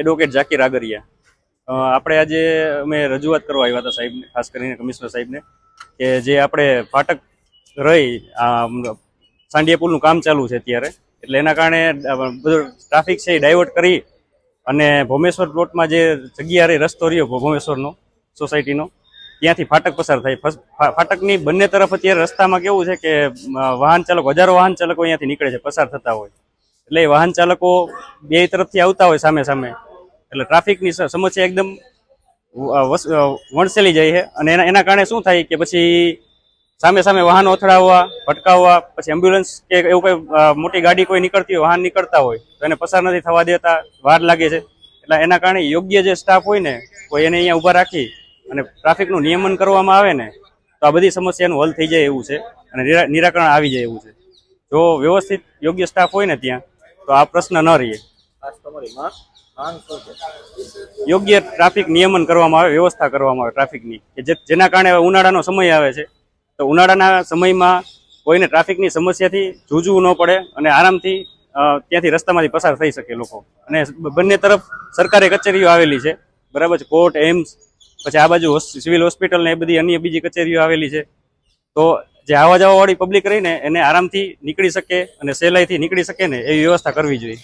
Advocate Zakir Agariya. આપણે આજે અમે રજૂઆત કરવા આવ્યા હતા સાહેબને, ખાસ કરીને કમિશનર સાહેબને, કે જે આપણે ફાટક રહી સાંડિયા પુલનું કામ ચાલુ છે અત્યારે. એટલે એના કારણે બધું ટ્રાફિક છે એ ડાયવર્ટ કરી અને ભોમેશ્વર પ્લોટમાં જે જગ્યા રહી, રસ્તો રહ્યો ભોમેશ્વરનો, સોસાયટીનો, ત્યાંથી ફાટક પસાર થાય. ફાટકની બંને તરફ અત્યારે રસ્તામાં કેવું છે કે વાહન ચાલકો, હજારો વાહન ચાલકો અહીંયાથી નીકળે છે, પસાર થતા હોય. એટલે વાહન ચાલકો બે તરફથી આવતા હોય સામે સામે. એટલે ટ્રાફિકની સમસ્યા એકદમ વણસેલી જાય છે. અને એના એના કારણે શું થાય કે પછી સામે સામે વાહનો અથડાવવા, ભટકાવવા, પછી એમ્બ્યુલન્સ કે એવું કંઈ મોટી ગાડી કોઈ નીકળતી હોય, વાહન નીકળતા હોય, તો એને પસાર નથી થવા દેતા, વાર લાગે છે. એટલે એના કારણે યોગ્ય જે સ્ટાફ હોય ને, કોઈ એને અહીંયા ઊભા રાખી અને ટ્રાફિકનું નિયમન કરવામાં આવે ને, તો આ બધી સમસ્યાનું હલ થઈ જાય એવું છે અને નિરાકરણ આવી જાય એવું છે. જો વ્યવસ્થિત યોગ્ય સ્ટાફ હોય ને ત્યાં, તો આ પ્રશ્ન ન રહે યોગ્ય ટ્રાફિક નિયમન કરવામાં આવે, વ્યવસ્થા કરવામાં આવે ટ્રાફિકની, કે જેના કારણે ઉનાળાનો સમય આવે છે. તો ઉનાળાના સમયમાં કોઈને ટ્રાફિકની સમસ્યાથી જૂજવું ન પડે અને આરામથી ત્યાંથી રસ્તામાંથી પસાર થઈ શકે લોકો. અને બંને તરફ સરકારી કચેરીઓ આવેલી છે. બરાબર છે, કોર્ટ, એમ્સ, પછી આ બાજુ સિવિલ હોસ્પિટલ ને એ બધી અન્ય બીજી કચેરીઓ આવેલી છે. તો જે આવવા જવાવાળી પબ્લિક રહીને એને આરામથી નીકળી શકે અને સહેલાઈથી નીકળી શકે ને એવી વ્યવસ્થા કરવી જોઈએ.